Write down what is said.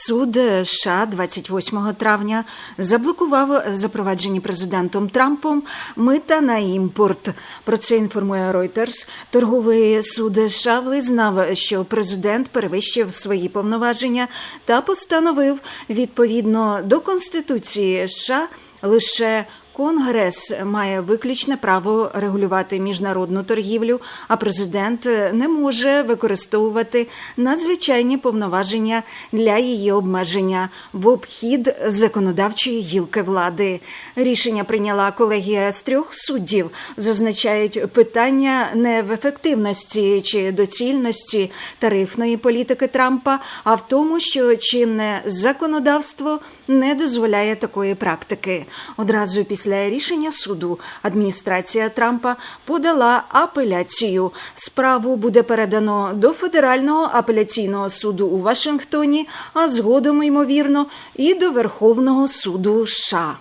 Суд США 28 травня заблокував запроваджені президентом Трампом мита на імпорт. Про це інформує Reuters. Торговий суд США визнав, що президент перевищив свої повноваження та постановив відповідно до Конституції США лише Конгрес має виключне право регулювати міжнародну торгівлю, а президент не може використовувати надзвичайні повноваження для її обмеження в обхід законодавчої гілки влади. Рішення прийняла колегія з трьох суддів. Зазначають питання не в ефективності чи доцільності тарифної політики Трампа, а в тому, що чинне законодавство не дозволяє такої практики. Одразу після рішення суду адміністрація Трампа подала апеляцію. Справу буде передано до федерального апеляційного суду у Вашингтоні, а згодом ймовірно і до Верховного суду США.